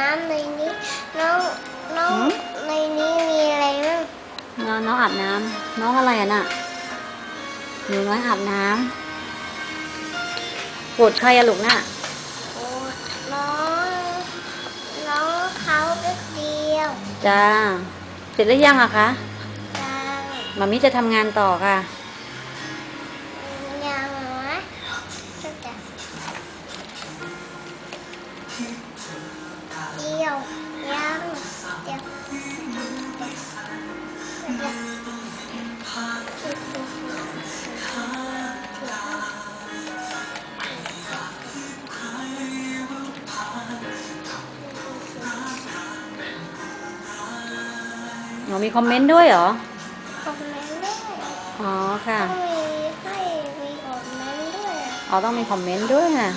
น้ำในนี้น้องน้องหืมในนี้มีอะไรบ้างน้องน้องอาบน้ำน้องอะไรอะน่ะหนูน้อยอาบน้ำปวดใครอะลูกน่ะโอ้น้องน้องเขาเล็กเดียวจ้าเสร็จหรือยังอะคะจังมามิจะทำงานต่อค่ะ เดียวเดียวหนูมีคอมเมนต์ด้วยเหรอ คอมเมนต์ด้วยอ๋อค่ะ ต้องมีให้มีคอมเมนต์ด้วย อ๋อ ต้องมีคอมเมนต์ด้วยค่ะ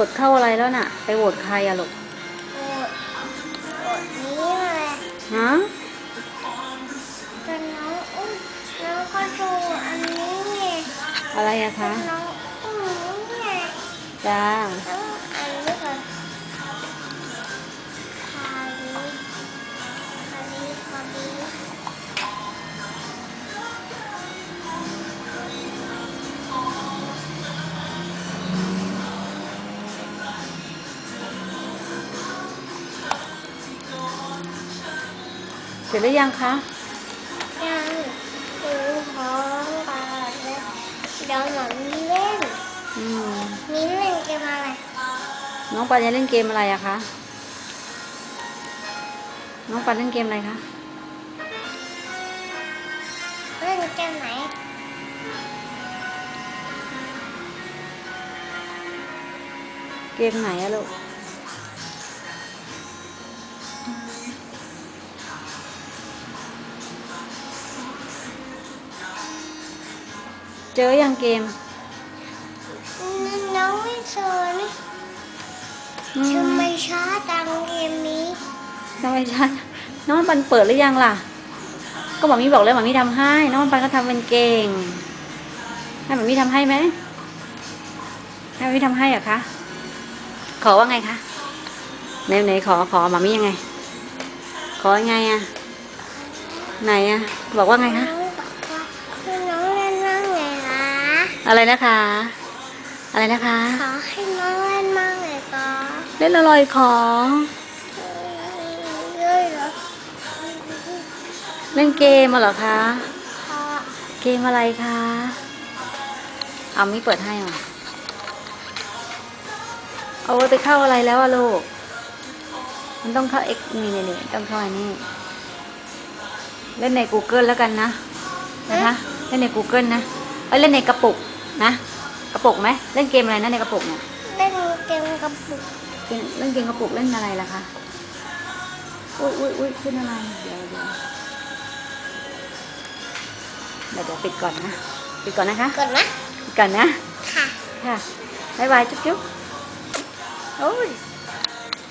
กดเข้าอะไรแล้วน่ะ ไปโหวตใครอะลูกโอดโอดนี้เลยฮะจนน้องอุ้มน้องก็ดูอันนี้ไงอะไรอะจคะนน้องอุ้มนี้ไงจ้า เสร็จหรือยังคะ ยังดูพร้อมกันเลยเดี๋ยวหมอนเล่นอืมมิ้นเล่นเกมอะไรน้องปันจะเล่นเกมอะไรอะคะ น้องปันเล่นเกมอะไรคะ เล่นเกมไหนเกมไหนอะลูก จอยังเกมน้องไม่เจอนี่อืทำมไมช้าจังเกมนี้ทำไมใช่น้องปันเปิดหรือยังล่ะ ก็หมอมีบอกแล้วหมอมีทำให้ น้องปันก็ทำเป็นเก่ง ให้หมอมีทำให้ไหมให้หมอมีทำให้เหรอคะ ขอว่าไงคะไหนไหนขอขอหมอมียังไง ขอยังไงอะไหนอะบอกว่าไงคะ อะไรนะคะ อะไรนะคะ ขอให้น้องเล่นมั่งไงคะเล่นอะไรขอเย้ยเหรอเล่นเกมมาเหรอคะขอเกมอะไรคะเอามีเปิดให้มาเอาไปเข้าอะไรแล้วอะลูก มันต้องเข้า X นี่นี่นี่ต้องเข้าอันนี้ เล่นใน Google แล้วกันนะ นะคะ เล่นใน Google นะ เอ้ยเล่นในกระปุก นะ กระปุกไหมเล่นเกมอะไรนะในกระปุกเนี่ยเล่นเกมกระปุกเกมเล่นเกมกระปุกเล่นอะไรล่ะคะอุ้ยอุ้ยอุ้ยขึ้นอะไรเดี๋ยวเดี๋ยวเดี๋ยวเดี๋ยวปิดก่อนนะปิดก่อนนะคะกดนะปิดก่อนนะ ค่ะ ค่ะบ๊ายบายจุ๊บจุ๊บโอ้ย